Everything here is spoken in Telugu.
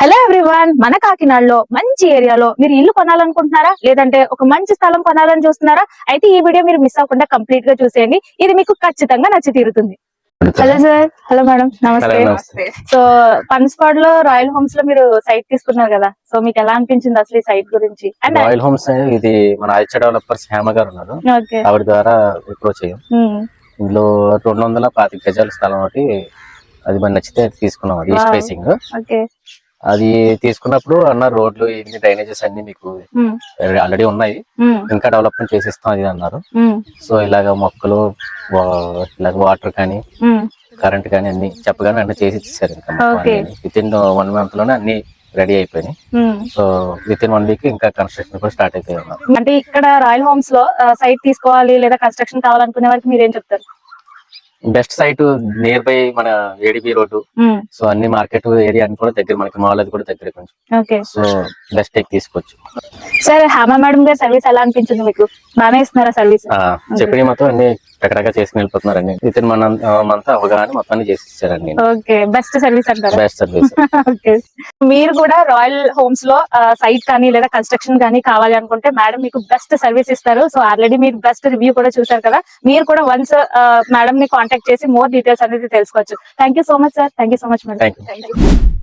హలో ఎవ్రీవన్ మన కాకినాడలో మంచి ఏరియాలో మీరు ఇల్లు కొనాలనుకుంటున్నారా? లేదంటే ఒక మంచి స్థలం కొనాలని చూస్తున్నారా? అయితే ఈ వీడియో మీరు మిస్ అవ్వకుండా కంప్లీట్గా చూసేయండి. ఇది మీకు ఖచ్చితంగా నచ్చి తీరుతుంది. హలో సార్ హలో మేడం నమస్తే. సో పన్స్పాడ్లో రాయల్ హోమ్స్లో మీరు సైట్ తీసుకున్నారు కదా? సో మీకు ఎలా అనిపించింది అసలు ఈ సైట్ గురించి? అండ్ రాయల్ హోమ్స్ ఇది మన ఐచ డెవలపర్స్ హేమ గారు ఉన్నారు. ఆవిడ ద్వారా అప్రోచ్ అయ్యాం ఇందులో రెండు వందల పాతిక గజాల స్థలం ఒకటి అది మనకి నచ్చితే తీసుకున్నాం. ఈస్ట్. ఫేసింగ్ ఓకే అది తీసుకున్నప్పుడు అన్న రోడ్లు ఇన్ని డ్రైనేజెస్ అన్ని మీకు ఆల్రెడీ ఉన్నాయి. ఇంకా డెవలప్మెంట్ చేసిస్తాం అది అన్నారు. సో ఇలాగ మొక్కలు ఇలాగ వాటర్ కానీ కరెంట్ కానీ అన్ని చెప్పగానే అన్ని చేసి ఇచ్చారు ఇంకా. విత్ ఇన్ వన్ మంత్లోనే అన్ని రెడీ అయిపోయినాయి. So with in one week ఇంకా కన్స్ట్రక్షన్ కూడా స్టార్ట్ అయిపోయి ఉన్నారు అంటే ఇక్కడ రాయల్ హోమ్స్లో సైట్ తీసుకోవాలి లేదా కన్స్ట్రక్షన్ కావాలనుకునే వారికి మీరు ఏం చెప్తారు? బెస్ట్ సైట్ నియర్ బై మన ఏడిబి రోడ్డు. సో అన్ని మార్కెట్ ఏరియా అని కూడా దగ్గర మనకి మాల్ అది కూడా దగ్గర కొంచెం. సో బెస్ట్ టెక్ తీసుకోవచ్చు. సార్ హేమ మేడం గారి సర్వీస్ ఎలా అనిపించింది మీకు? బాగానే ఇస్తున్నారా సర్వీస్? చెప్పిన మొత్తం అన్ని టకటగా చేసుకుని వెళ్ళిపోతున్నారండి. విత్ ఇన్ మన మంత్ అవగానే మొత్తాన్ని చేసి ఇచ్చారండి ఓకే బెస్ట్ సర్వీస్ అంటారా? Best service. ఓకే. మీరు కూడా రాయల్ హోమ్స్లో సైట్ కానీ లేదా కన్స్ట్రక్షన్ కానీ కావాలి అనుకుంటే మేడం మీకు బెస్ట్ సర్వీస్ ఇస్తారు. సో ఆల్రెడీ మీరు బెస్ట్ రివ్యూ కూడా చూసారు కదా. మీరు కూడా వన్స్ మేడం ని కాంటాక్ట్ చేసి మోర్ డీటెయిల్స్ అనేది తెలుసుకోవచ్చు. Thank so much sir. Thank so much madam.